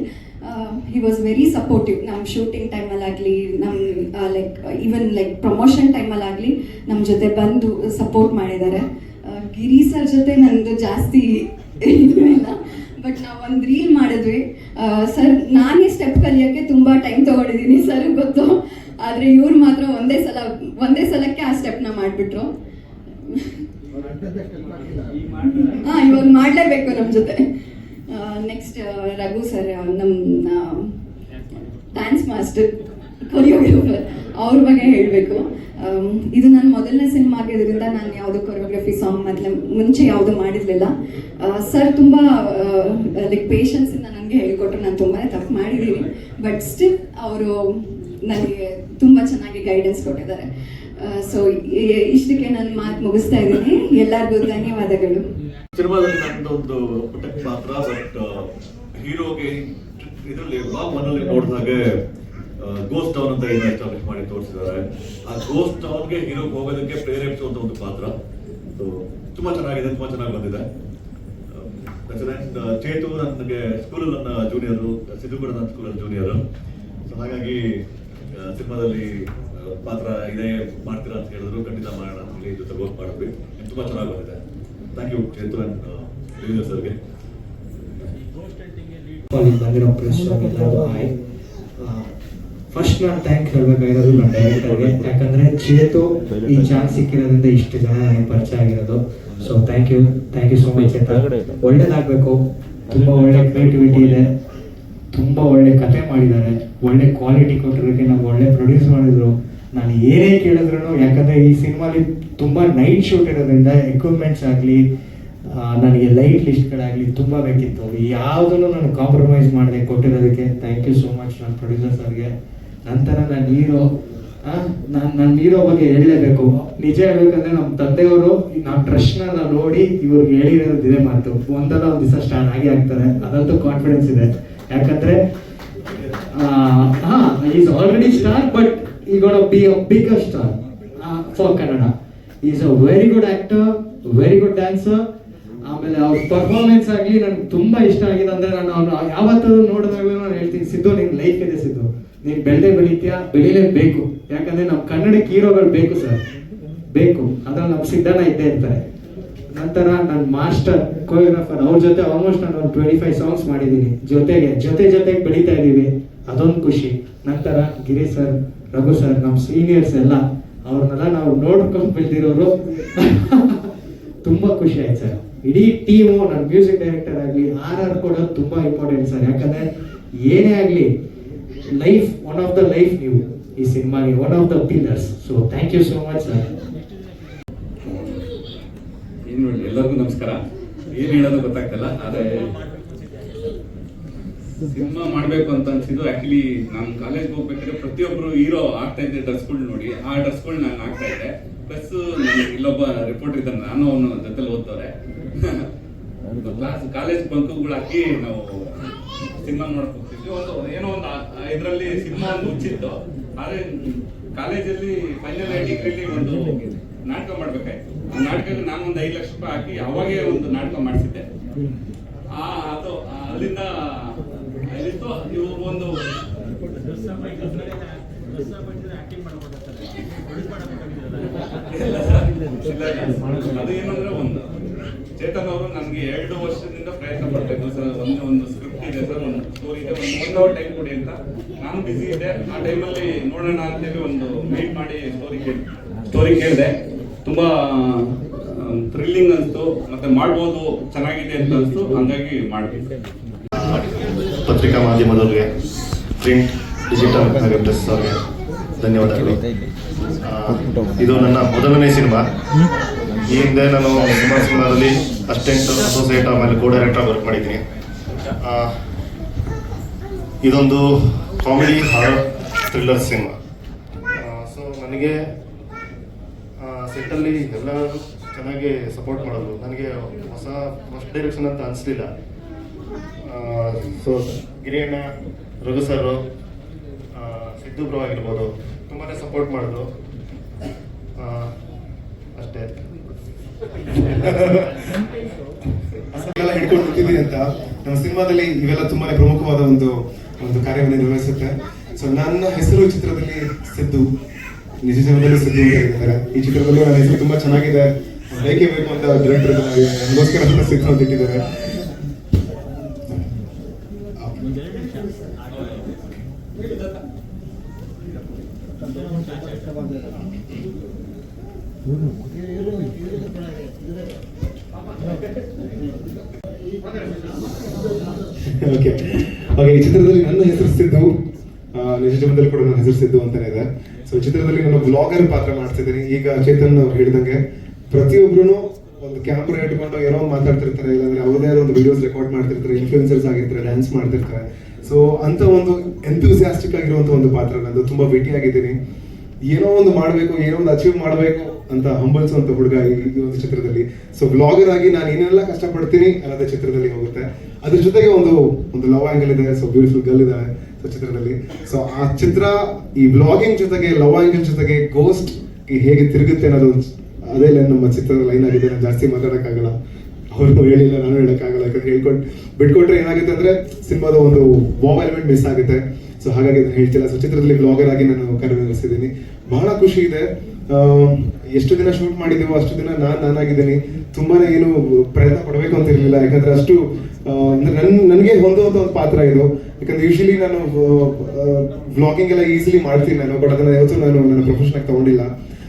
he was very supportive ನಮ್ಮ ಶೂಟಿಂಗ್ ಟೈಮಲ್ಲಾಗಲಿ ನಮ್ಮ ಲೈಕ್ ಈವನ್ ಲೈಕ್ ಪ್ರಮೋಷನ್ ಟೈಮಲ್ಲಾಗಲಿ ನಮ್ಮ ಜೊತೆ ಬಂದು ಸಪೋರ್ಟ್ ಮಾಡಿದ್ದಾರೆ. ಗಿರಿ ಸರ್ ಜೊತೆ ನಂದು ಜಾಸ್ತಿ ಇಲ್ಲ. ಬಟ್ ನಾವು ಒಂದು ರೀಲ್ ಮಾಡಿದ್ವಿ. ಸರ್ ನಾನೇ ಸ್ಟೆಪ್ ಕಲಿಯೋಕ್ಕೆ ತುಂಬ ಟೈಮ್ ತೊಗೊಂಡಿದ್ದೀನಿ ಸರ್ ಗೊತ್ತು? ಆದರೆ ಇವ್ರು ಮಾತ್ರ ಒಂದೇ ಸಲ ಒಂದೇ ಸಲಕ್ಕೆ ಆ ಸ್ಟೆಪ್ನ ಮಾಡಿಬಿಟ್ರು. ಹಾಂ ಇವಾಗ ಮಾಡಲೇಬೇಕು ನಮ್ಮ ಜೊತೆ. ನೆಕ್ಸ್ಟ್ ರಘು ಸರ್ ನಮ್ಮ ಡ್ಯಾನ್ಸ್ ಮಾಸ್ಟರ್ ಕೊರಿಯೋಗ್ರಾಫರ್ ಅವ್ರ ಬಗ್ಗೆ ಹೇಳಬೇಕು. ಇದು ನನ್ನ ಮೊದಲನೇ ಸಿನಿಮಾ ಆಗಿರೋದ್ರಿಂದ ನಾನು ಯಾವುದು ಕೊರಿಯೋಗ್ರಫಿ ಸಾಂಗ್ ಮೊದಲೇ ಮುಂಚೆ ಯಾವುದು ಮಾಡಿರಲಿಲ್ಲ. ಸರ್ ತುಂಬ ಲೈಕ್ ಪೇಷನ್ಸಿಂದ ನನಗೆ ಹೇಳಿಕೊಟ್ರು. ನಾನು ತುಂಬಾ ತಪ್ಪು ಮಾಡಿದ್ದೀನಿ. ಬಟ್ ಸ್ಟಿಲ್ ಅವರು ನನಗೆ ತುಂಬ ಚೆನ್ನಾಗಿ ಗೈಡೆನ್ಸ್ ಕೊಟ್ಟಿದ್ದಾರೆ. ಸೊ ಇಷ್ಟಕ್ಕೆ ನನ್ನ ಮಾತು ಮುಗಿಸ್ತಾ ಇದ್ದೀನಿ. ಎಲ್ಲರಿಗೂ ಧನ್ಯವಾದಗಳು. ಸಿನಿಮಾದಲ್ಲಿ ನಂದು ಒಂದು ಪುಟ್ಟ ಪಾತ್ರ ಬಟ್ ಹೀರೋಗೆ ಇದರಲ್ಲಿ ಬ್ಲಾಗ್ ಒನ್ ಅಲ್ಲಿ ನೋಡಿದ ಹಾಗೆ ಗೋಸ್ಟ್ ಟೌನ್ ಅಂತ ಏನು ಎಸ್ಟಾಬ್ಲಿಷ್ ಮಾಡಿ ತೋರಿಸಿದ್ದಾರೆ. ಆ ಗೋಸ್ಟ್ ಟೌನ್ಗೆ ಹೀರೋಗೆ ಹೋಗೋದಕ್ಕೆ ಪ್ರೇರೇಪಿಸುವಂತ ಒಂದು ಪಾತ್ರ. ಸೊ ತುಂಬಾ ಚೆನ್ನಾಗಿದೆ, ತುಂಬಾ ಚೆನ್ನಾಗಿ ಬಂದಿದೆ. ಚೇತು ನನಗೆ ಸ್ಕೂಲಲ್ಲಿ ನನ್ನ ಜೂನಿಯರು ಸಿದ್ದು ಕೂಡ ನನ್ನ ಸ್ಕೂಲಲ್ಲಿ ಜೂನಿಯರು ಸೊ ಹಾಗಾಗಿ ಸಿನಿಮಾದಲ್ಲಿ ಪಾತ್ರ ಇದೇ ಮಾಡ್ತೀರಾ ಅಂತ ಹೇಳಿದ್ರು, ಖಂಡಿತ ಮಾಡೋಣ ಅಂತ ಹೇಳಿ ಜೊತೆ ವರ್ಕ್ ಮಾಡಿದ್ವಿ. ತುಂಬಾ ಚೆನ್ನಾಗಿ ಬಂದಿದೆ. Thank you Chethu and Ravindra ಸರ್ಗೆ. ಫಸ್ಟ್ ನಾನು ಥ್ಯಾಂಕ್ ಹೇಳ್ಬೇಕಾಗಿರೋದು ನನ್ನ ಡೈರೆಕ್ಟರ್ಗೆ ಯಾಕಂದ್ರೆ ಚೇತು ಈ ಚಾನ್ಸ್ ಸಿಕ್ಕಿರೋದ್ರಿಂದ ಇಷ್ಟು ಜನ ನನಗೆ ಪರಿಚಯ ಆಗಿರೋದು. So thank you thank you so much Chetha ಒಳ್ಳೇದಾಗಬೇಕು. ತುಂಬಾ ಒಳ್ಳೆ ಕ್ರಿಯೇಟಿವಿಟಿ ಇದೆ. ತುಂಬ ಒಳ್ಳೆ ಕತೆ ಮಾಡಿದ್ದಾರೆ, ಒಳ್ಳೆ ಕ್ವಾಲಿಟಿ ಕೊಟ್ಟಿರೋಕ್ಕೆ ನಾವು ಒಳ್ಳೆ ಪ್ರೊಡ್ಯೂಸ್ ಮಾಡಿದ್ರು. ನಾನು ಏನೇ ಕೇಳಿದ್ರು ಯಾಕಂದರೆ ಈ ಸಿನಿಮಾಲಿ ತುಂಬ ನೈಟ್ ಶೂಟ್ ಇರೋದ್ರಿಂದ ಎಕ್ವಿಪ್ಮೆಂಟ್ಸ್ ಆಗಲಿ ನನಗೆ ಲೈಟ್ ಲಿಸ್ಟ್ಗಳಾಗಲಿ ತುಂಬ ಬೇಕಿತ್ತು. ಯಾವುದನ್ನು ನಾನು ಕಾಂಪ್ರಮೈಸ್ ಮಾಡಿದೆ ಕೊಟ್ಟಿರೋದಕ್ಕೆ. ಥ್ಯಾಂಕ್ ಯು ಸೋ ಮಚ್ ನನ್ನ ಪ್ರೊಡ್ಯೂಸರ್ ಸರ್ಗೆ. ನಂತರ ನಾನು ಹೀರೋ ನಾನು ನನ್ನ ಹೀರೋ ಬಗ್ಗೆ ಹೇಳಲೇಬೇಕು. ನಿಜ ಹೇಳ್ಬೇಕಂದ್ರೆ ನಮ್ಮ ತಂದೆಯವರು ನಮ್ಮ ಟ್ರಸ್ಟ್ನ ನಾವು ನೋಡಿ ಇವ್ರಿಗೆ ಹೇಳಿರೋದು ಇದೇ ಮಾತು. ಒಂದಲ್ಲ ಒಂದು ದಿವಸ ಸ್ಟಾರ್ಟ್ ಆಗಿ ಆಗ್ತಾರೆ. ಅದಂತೂ ಕಾನ್ಫಿಡೆನ್ಸ್ ಇದೆ. ಯಾಕಂದ್ರೆ ಹಾಂ ಈಸ್ ಆಲ್ರೆಡಿ ಸ್ಟಾರ್ ಬಟ್ ಈ gonna be a big star for Kannada is a very good actor very good dancer ಆಮೇಲೆ ಅವ್ರ ಪರ್ಫಾರ್ಮೆನ್ಸ್ ಆಗಲಿ ನನ್ಗೆ ತುಂಬ ಇಷ್ಟ ಆಗಿದೆ ಅಂದರೆ ನಾನು ಅವನು ಯಾವತ್ತೂ ನೋಡಿದಾಗಲೂ ನಾನು ಹೇಳ್ತೀನಿ, ಸಿದ್ದು, ನಿನ್ ಲೈಫ್ ಇದೆ ಸಿದ್ದು. ನೀನ್ ಬೆಳೆದೇ ಬೆಳಿತೀಯ? ಬೆಳಿಲೇಬೇಕು ಯಾಕಂದ್ರೆ ನಮ್ಮ ಕನ್ನಡಕ್ಕೆ ಹೀರೋಗಳು ಬೇಕು ಸರ್. ಬೇಕು. ಅದ್ರಲ್ಲಿ ನಮ್ಮ ಸಿದ್ಧನ ಇದ್ದೇ ಇರ್ತಾರೆ. ನಂತರ ನನ್ನ ಮಾಸ್ಟರ್ ಕೋರಿಯೋಗ್ರಾಫರ್ ಅವ್ರ ಜೊತೆ ಆಲ್ಮೋಸ್ಟ್ ನಾನು ಒಂದು ಟ್ವೆಂಟಿ ಫೈವ್ ಸಾಂಗ್ಸ್ ಮಾಡಿದ್ದೀನಿ ಜೊತೆಗೆ, ಜೊತೆ ಜೊತೆಗೆ ಬೆಳೀತಾ ಇದ್ದೀವಿ ಅದೊಂದು ಖುಷಿ. ನಂತರ ಗಿರಿ ಸರ್ ರಘು ಸರ್ ನಮ್ಮ ಸೀನಿಯರ್ಸ್ ಎಲ್ಲ, ಅವ್ರನ್ನೆಲ್ಲ ನಾವು ನೋಡ್ಕೊಂಡು ಬೆಳೆದಿರೋರು. ತುಂಬ ಖುಷಿ ಆಯ್ತು ಸರ್ ಇಡೀ ಟೀಮು ನನ್ನ ಮ್ಯೂಸಿಕ್ ಡೈರೆಕ್ಟರ್ ಆಗಲಿ ಆರ್ ಆರ್ ಕೊಡೋದು ತುಂಬ ಇಂಪಾರ್ಟೆಂಟ್ ಸರ್ ಯಾಕಂದ್ರೆ ಏನೇ ಆಗಲಿ life one of the life ನೀವು. ಈ ಸಿನಿಮಾಗೆ one of the pillars so thank you so much sir ಏನು ಎಲ್ಲರಿಗೂ ನಮಸ್ಕಾರ. ಏನ್ ಹೇಳೋದು ಗೊತ್ತಾಗ್ತಲ್ಲ, ಆದ್ರೆ ಸಿನಿಮಾ ಮಾಡ್ಬೇಕು ಅಂತ ಅನ್ಸಿದ್ದು ಆಕ್ಚುಲಿ ನಾನು ಕಾಲೇಜ್ ಹೋಗ್ಬೇಕಾದ್ರೆ ಪ್ರತಿಯೊಬ್ರು ಹೀರೋ ಆಗ್ತಾ ಇದ್ದೆ ಡ್ರೆಸ್ಗಳು ನೋಡಿ. ಆ ಡ್ರೆಸ್ಗಳು ನಾನು ಆಗ್ತಾ ಇದ್ದೆ. ಪ್ಲಸ್ ಇಲ್ಲೊಬ್ಬ ರಿಪೋರ್ಟರ್ ಇದ್ದಾನೆ. ನಾನು ಅವನು ಜೊತೆಲಿ ಓದ್ತವ್ರೆ. ಕ್ಲಾಸ್ ಕಾಲೇಜ್ ಬಂಕುಗಳು ಹಾಕಿ ನಾವು ಸಿನಿಮಾ ನೋಡಕ್ ಹೋಗ್ತಿದ್ವಿ. ಒಂದು, ಏನೋ ಒಂದು ಇದರಲ್ಲಿ ಸಿನಿಮಾ ಮುಚ್ಚಿತ್ತು. ಆದ್ರೆ ಕಾಲೇಜಲ್ಲಿ ಫೈನಲ್ ಡಿಗ್ರಿಲಿ ಒಂದು ನಾಟಕ ಮಾಡ್ಬೇಕಾಯ್ತು. ನಾಟಕಕ್ಕೆ ನಾನು ಒಂದು ಐದು ಲಕ್ಷ ರೂಪಾಯಿ ಹಾಕಿ ಅವಾಗೇ ಒಂದು ನಾಟಕ ಮಾಡಿಸಿದ್ದೆ. ಆ, ಅದು ಅಲ್ಲಿಂದ ಅಲ್ಲಿತ್ತು ಇವು ಒಂದು. ಅದು ಏನಂದ್ರೆ ಒಂದು, ಚೇತನ್ ಅವರು ನನಗೆ ಎರಡು ವರ್ಷದಿಂದ ಪ್ರಯತ್ನ ಪಡ್ಬೇಕು ಸರ್, ಒಂದು ಒಂದು ಸ್ಕ್ರಿಪ್ಟ್ ಇದೆ ಸರ್, ಒಂದು ಸ್ಟೋರಿ ಇದೆ, ಒಂದು ಒನ್ ಅವರ್ ಟೈಮ್ ಕೊಡಿ ಅಂತ. ನಾನು ಬಿಸಿ ಇದೆ ಆ ಟೈಮಲ್ಲಿ ನೋಡೋಣ ಅಂತೇಳಿ ಒಂದು ಮೀಟ್ ಮಾಡಿ ಸ್ಟೋರಿ ಕೇಳಿ ಸ್ಟೋರಿ ಕೇಳಿದೆ. ತುಂಬಾ ಥ್ರಿಲ್ಲಿಂಗ್ ಅನಿಸ್ತು, ಮತ್ತೆ ಮಾಡ್ಬೋದು, ಚೆನ್ನಾಗಿದೆ ಅಂತ ಅನಿಸ್ತು, ಹಂಗಾಗಿ ಮಾಡಿದ್ವಿ ಪತ್ರಿಕಾ ಮಾಧ್ಯಮದವ್ರಿಗೆ ಪ್ರಿಂಟ್ ಡಿಜಿಟಲ್ ಹಾಗೆ ಪ್ರೆಸ್ ಅವ್ರಿಗೆ ಧನ್ಯವಾದಗಳು. ಇದು ನನ್ನ ಮೊದಲನೇ ಸಿನಿಮಾ. ಈ ಹಿಂದೆ ನಾನು ಸಿನಿಮಾ ಸಿನಿಮಾದಲ್ಲಿ ಅಸಿಸ್ಟೆಂಟ್ ಅಸೋಸಿಯೇಟ್ ಆಮೇಲೆ ಕೋ ಡೈರೆಕ್ಟರ್ ವರ್ಕ್ ಮಾಡಿದ್ದೀನಿ ಇದೊಂದು comedy horror thriller cinema. So ನನಗೆ ಸೆಟ್ಟಲ್ಲಿ ಎಲ್ಲರೂ ಚೆನ್ನಾಗಿ ಸಪೋರ್ಟ್ ಮಾಡೋದು ನನಗೆ ಹೊಸ ಫಸ್ಟ್ ಡೈರೆಕ್ಷನ್ ಅಂತ ಅನಿಸ್ಲಿಲ್ಲ. So Giriyanna, Raghu sir Siddu bro ಆಗಿರ್ಬೋದು ತುಂಬಾ ಸಪೋರ್ಟ್ ಮಾಡಿದ್ರು. ಅಷ್ಟೇ. ಎಲ್ಲ ಹಿಡ್ಕೊಂಡು ಬಿಟ್ಟಿದ್ದೀನಿ ಅಂತ. ನಮ್ಮ ಸಿನಿಮಾದಲ್ಲಿ ಇವೆಲ್ಲ ತುಂಬಾ ಪ್ರಮುಖವಾದ ಒಂದು ಒಂದು ಕಾರ್ಯವನ್ನು ನಿರ್ವಹಿಸುತ್ತೆ. ಸೊ ನನ್ನ ಹೆಸರು ಚಿತ್ರದಲ್ಲಿ ಸಿದ್ದು. ನಿಜ ಜೀವನದಲ್ಲಿ ಸುದ್ದಿ ಹೇಳಿದ್ದಾರೆ. ಈ ಚಿತ್ರದಲ್ಲೂ ನನ್ನ ಹೆಸರು ತುಂಬಾ ಚೆನ್ನಾಗಿದೆ. ಬೇಕೇ ಬೇಕು ಅಂತ ಡೈರೆಕ್ಟರ್ ನನಗೋಸ್ಕರ ಸಿದ್ದು ಅಂತ ಇಟ್ಟಿದ್ದಾರೆ ಓಕೆ. ಓಕೆ ಈ ಚಿತ್ರದಲ್ಲಿ ನನ್ನ ಹೆಸರು ಸಿದ್ದು. ಆ, ನಿಜ ಜೀವನದಲ್ಲಿ ಕೂಡ ನಾನು ಹೆಸರಿಸಿದ್ದು ಅಂತಾನೆ ಇದೆ. ಸೊ ಚಿತ್ರದಲ್ಲಿ ನಾನು ಬ್ಲಾಗರ್ ಪಾತ್ರ ಮಾಡ್ತಿದ್ದೀನಿ. ಈಗ ಚೇತನ್ ಅವ್ರು ಹೇಳಿದಂಗೆ ಪ್ರತಿಯೊಬ್ಬರು ಒಂದು ಕ್ಯಾಮ್ರಾ ಇಟ್ಕೊಂಡು ಏನೋ ಮಾತಾಡ್ತಿರ್ತಾರೆ, ಇಲ್ಲಾಂದ್ರೆ ಅವ್ರದೇ ಒಂದು ವಿಡಿಯೋಸ್ ರೆಕಾರ್ಡ್ ಮಾಡ್ತಿರ್ತಾರೆ ಇನ್ಫ್ಲೂಯೆನ್ಸರ್ಸ್ ಆಗಿರ್ತಾರೆ ಡ್ಯಾನ್ಸ್ ಮಾಡ್ತಿರ್ತಾರೆ. ಸೊ ಅಂತ ಒಂದು ಎಂಥೂಸಿಯಾಸ್ಟಿಕ್ ಆಗಿರುವಂತ ಒಂದು ಪಾತ್ರ ನಂದು. ತುಂಬಾ ಭೇಟಿಯಾಗಿದ್ದೀನಿ ಏನೋ ಒಂದು ಮಾಡಬೇಕು, ಏನೋ ಒಂದು ಅಚೀವ್ ಮಾಡಬೇಕು ಅಂತ ಹಂಬಲಿಸುವಂತ ಹುಡುಗ ಈ ಈ ಒಂದು ಚಿತ್ರದಲ್ಲಿ. ಸೊ ಬ್ಲಾಗರ್ ಆಗಿ ನಾನು ಏನೆಲ್ಲ ಕಷ್ಟಪಡ್ತೀನಿ ಅನ್ನೋದೇ ಚಿತ್ರದಲ್ಲಿ ಹೋಗುತ್ತೆ. ಅದ್ರ ಜೊತೆಗೆ ಒಂದು ಒಂದು ಲವ್ ಆಂಗಲ್ ಇದೆ ಸೊ ಬ್ಯೂಟಿಫುಲ್ ಗರ್ಲ್ ಇದ್ದಾಳೆ ಸೊ ಚಿತ್ರದಲ್ಲಿ. ಸೊ ಆ ಚಿತ್ರ, ಈ ಬ್ಲಾಗಿಂಗ್ ಜೊತೆಗೆ ಲವ್ ಆಂಗಲ್ ಜೊತೆಗೆ ಗೋಸ್ಟ್ ಹೇಗೆ ತಿರುಗುತ್ತೆ ಅನ್ನೋದು ಅದೇ ಲೈನ್ ನಮ್ಮ ಚಿತ್ರದ ಲೈನ್ ಆಗಿದೆ. ನಾನು ಜಾಸ್ತಿ ಮಾತಾಡೋಕ್ಕಾಗಲ್ಲ. ಅವರು ಹೇಳಿಲ್ಲ, ನಾನು ಹೇಳೋಕ್ಕಾಗಲ್ಲ ಯಾಕಂದ್ರೆ ಹೇಳ್ಕೊಂಡು ಬಿಟ್ಕೊಟ್ರೆ ಏನಾಗುತ್ತೆ ಅಂದ್ರೆ ಸಿನಿಮಾದ ಒಂದು ಬಾಬ್ ಎಲಿಮೆಂಟ್ ಮಿಸ್ ಆಗುತ್ತೆ. ಸೊ ಹಾಗಾಗಿ ಹೇಳ್ತಿಲ್ಲ. ಸೊ ಚಿತ್ರದಲ್ಲಿ ಬ್ಲಾಗರ್ ಆಗಿ ನಾನು ಕಾರ್ಯನಿರ್ವಹಿಸಿದ್ದೀನಿ ಬಹಳ ಖುಷಿ ಇದೆ. ಎಷ್ಟು ದಿನ ಶೂಟ್ ಮಾಡಿದ್ದೀವೋ ಅಷ್ಟು ದಿನ ನಾನು ನಾನಾಗಿದ್ದೀನಿ. ತುಂಬಾನೇ ಏನು ಪ್ರಯತ್ನ ಪಡಬೇಕು ಅಂತ ಇರಲಿಲ್ಲ. ಯಾಕಂದ್ರೆ ಅಷ್ಟು ನನ್, ನನಗೆ ಹೊಂದುವಂತ ಒಂದು ಪಾತ್ರ ಇದು. ಯಾಕಂದ್ರೆ ಯೂಶಲಿ ನಾನು ಬ್ಲಾಗಿಂಗ್ ಎಲ್ಲ ಈಸಿಲಿ ಮಾಡ್ತೀನಿ ನಾನು ಬಟ್ ಅದನ್ನ ಯಾವತ್ತೂ ನಾನು ನನ್ನ ಪ್ರೊಫೆಷನ್ ಆಗಿ ತಗೊಂಡಿಲ್ಲ.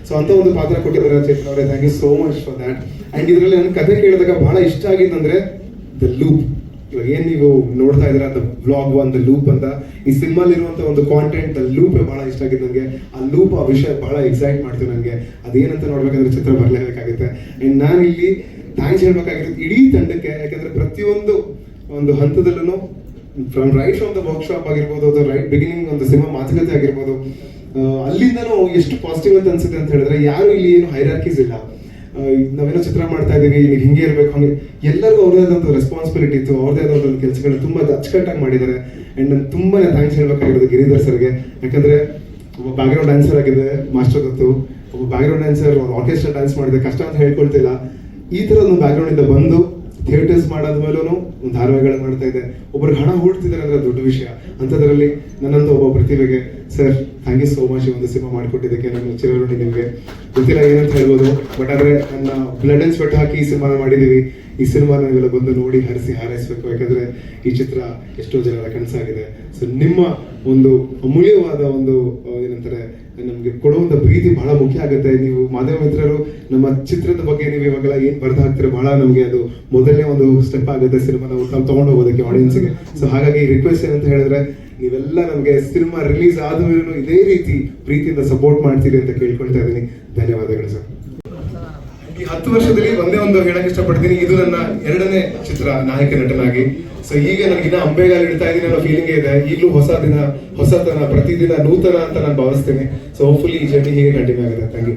ಸೊ ಅಂತ ಒಂದು ಪಾತ್ರ ಕೊಟ್ಟಿದ್ದಾರೆ ಚೇತನ್ ಅವರೇ. Thank you so much for that and ಇದರಲ್ಲಿ ನನ್ನ ಕಥೆ ಕೇಳಿದಾಗ ಬಹಳ ಇಷ್ಟ ಆಗಿದ್ದಂದ್ರೆ ದ ಲೂಪ್ ಏನ್ ನೀವು ನೋಡ್ತಾ ಇದ್ದೀರಾ ಅಂತ ಬ್ಲಾಗ್ ಒಂದು ಲೂಪ್ ಅಂತ, ಈ ಸಿನಿಮಾ ಇರುವಂತ ಒಂದು ಕಾಂಟೆಂಟ್ ಲೂಪ್ ಬಹಳ ಇಷ್ಟ ಆಗಿದೆ ನನಗೆ ಆ ಲೂಪ್ ಆ ವಿಷಯ ಬಹಳ ಎಕ್ಸೈಟ್ ಮಾಡ್ತೀವಿ ನನಗೆ ಅದೇನಂತ ನೋಡ್ಬೇಕಂದ್ರೆ ಚಿತ್ರ ಬರಲೇಬೇಕಾಗುತ್ತೆ ಅಂಡ್ ನಾನು ಇಲ್ಲಿ ಥ್ಯಾಂಕ್ಸ್ ಹೇಳ್ಬೇಕಾಗಿರೋದು ಇಡೀ ತಂಡಕ್ಕೆ, ಯಾಕಂದ್ರೆ ಪ್ರತಿಯೊಂದು ಒಂದು ಹಂತದಲ್ಲೂ from right from the workshop ಆಗಿರ್ಬೋದು ಅಥವಾ ರೈಟ್ ಬಿಗಿನಿಂಗ್ ಒಂದು ಸಿನಿಮಾ ಮಾತುಕತೆ ಆಗಿರ್ಬೋದು ಅಲ್ಲಿಂದನೂ ಎಷ್ಟು ಪಾಸಿಟಿವ್ ಅಂತ ಅನ್ಸುತ್ತೆ ಅಂತ ಹೇಳಿದ್ರೆ, ಯಾರು ಇಲ್ಲಿ ಏನು ಹೈರಾರ್ಕೀಸ್ ಇಲ್ಲ. ನಾವೇನೋ ಚಿತ್ರ ಮಾಡ್ತಾ ಇದೀವಿ ನೀವು ಹಿಂಗೆ ಇರ್ಬೇಕು, ಹಂಗೆ. ಎಲ್ಲರಿಗೂ ಅವ್ರದೇ ಆದಂಥ ರೆಸ್ಪಾನ್ಸಿಬಿಲಿಟಿ ಇತ್ತು, ಅವ್ರದೇ ಆದ ಒಂದು ಕೆಲಸಗಳನ್ನ ತುಂಬಾ ಅಚ್ಚುಕಟ್ಟಾಗಿ ಮಾಡಿದ್ದಾರೆ. ಅಂಡ್ ನಾನು ತುಂಬಾನೇ ಥ್ಯಾಂಕ್ಸ್ ಹೇಳ್ಬೇಕಾಗಿರೋದು ಗಿರಿಧರ್ ಸರ್ಗೆ. ಯಾಕಂದ್ರೆ ಒಬ್ಬ ಬ್ಯಾಕ್ಗ್ರೌಂಡ್ ಡ್ಯಾನ್ಸರ್ ಆಗಿದೆ ಮಾಸ್ಟರ್ ಗೊತ್ತು. ಒಬ್ಬ ಬ್ಯಾಕ್ಗ್ರೌಂಡ್ ಡ್ಯಾನ್ಸರ್ ಆರ್ಕೆಸ್ಟ್ರಾ ಡ್ಯಾನ್ಸ್ ಮಾಡಿದೆ ಕಷ್ಟ ಅಂತ ಹೇಳ್ಕೊಳ್ತಿಲ್ಲ. ಈ ತರ ಒಂದು ಬ್ಯಾಕ್ಗ್ರೌಂಡ್ ಇಂದ ಬಂದು ಥಿಯೇಟರ್ಸ್ ಮಾಡಾದ್ಮೇಲೂ ಒಂದು ಧಾರಾವಾಹಿಗಳು ಮಾಡ್ತಾ ಇದೆ. ಒಬ್ರಿಗೆ ಹಣ ಹೂಡ್ತಿದ್ದಾರೆ ಅಂದ್ರೆ ದೊಡ್ಡ ವಿಷಯ. ಅಂಥದ್ರಲ್ಲಿ ನನ್ನಂತ ಒಬ್ಬ ಪ್ರತಿಭೆಗೆ, sir thank you so much ಒಂದು ಸಿನಿಮಾ ಮಾಡಿಕೊಟ್ಟಿದ್ದಕ್ಕೆ ನಾನು ಚಿರಋಣಿ ನಿಮಗೆ ಗೊತ್ತಿಲ್ಲ ಏನಂತ ಹೇಳ್ಬೋದು ಬಟ್ ಆದರೆ ನನ್ನ ಬ್ಲಡ್ ಅಂಡ್ ಸ್ವೆಟ್ ಹಾಕಿ ಈ ಸಿನಿಮಾನ ಮಾಡಿದ್ದೀವಿ ಈ ಸಿನಿಮಾನ ನೀವೆಲ್ಲ ಬಂದು ನೋಡಿ ಹರಿಸಿ ಹಾರೈಸ್ಬೇಕು, ಯಾಕಂದರೆ ಈ ಚಿತ್ರ ಎಷ್ಟೋ ಜನರ ಕನಸಾಗಿದೆ. ಸೊ ನಿಮ್ಮ ಒಂದು ಅಮೂಲ್ಯವಾದ ಒಂದು ಏನಂತಾರೆ, ನಮಗೆ ಕೊಡುವಂಥ ಪ್ರೀತಿ ಬಹಳ ಮುಖ್ಯ ಆಗುತ್ತೆ. ನೀವು ಮಾಧ್ಯಮ ಮಿತ್ರರು, ನಮ್ಮ ಚಿತ್ರದ ಬಗ್ಗೆ ನೀವು ಇವಾಗೆಲ್ಲ ಏನು ಬರ್ದು ಹಾಕ್ತೀರ ಬಹಳ ನಮಗೆ ಅದು ಮೊದಲನೇ ಒಂದು ಸ್ಟೆಪ್ ಆಗುತ್ತೆ ಸಿನಿಮಾ ನಾವು ತೊಗೊಂಡು ಹೋಗೋದಕ್ಕೆ ಆಡಿಯನ್ಸ್ಗೆ ಸೊ ಹಾಗಾಗಿ ರಿಕ್ವೆಸ್ಟ್ ಏನಂತ ಹೇಳಿದ್ರೆ ನೀವೆಲ್ಲ ನಮಗೆ ಸಿನಿಮಾ ರಿಲೀಸ್ ಆದ್ಮೇಲೂ ಇದೇ ರೀತಿ ಪ್ರೀತಿಯಿಂದ ಸಪೋರ್ಟ್ ಮಾಡ್ತೀರಿ ಅಂತ ಕೇಳ್ಕೊಳ್ತಾ ಇದ್ದೀನಿ. ಧನ್ಯವಾದಗಳು ಸರ್. ಈ ಹತ್ತು ವರ್ಷದಲ್ಲಿ ಒಂದೇ ಒಂದು ಹೇಳಕ್ ಇಷ್ಟಪಡ್ತೀನಿ. ಇದು ನನ್ನ ಎರಡನೇ ಚಿತ್ರ, ನಾಯಕ ನಟನಾಗಿ. ಸೊ ಈಗ ನನಗೆ ಇನ್ನ ಅಂಬೆಗಾಲ್ ಇಡ್ತಾ ಇದ್ದೀನಿ ಅನ್ನೋ ಫೀಲಿಂಗ್ ಇದೆ. ಈಗಲೂ ಹೊಸ ದಿನ, ಹೊಸತನ, ಪ್ರತಿದಿನ ನೂತನ ಅಂತ ನಾನು ಭಾವಿಸ್ತೇನೆ. ಸೊ ಹೋಪ್ಫುಲಿ ಈ ಜರ್ನಿ ಹೀಗೆ ಕಂಟಿನ್ಯೂ ಆಗುತ್ತೆ. Thank you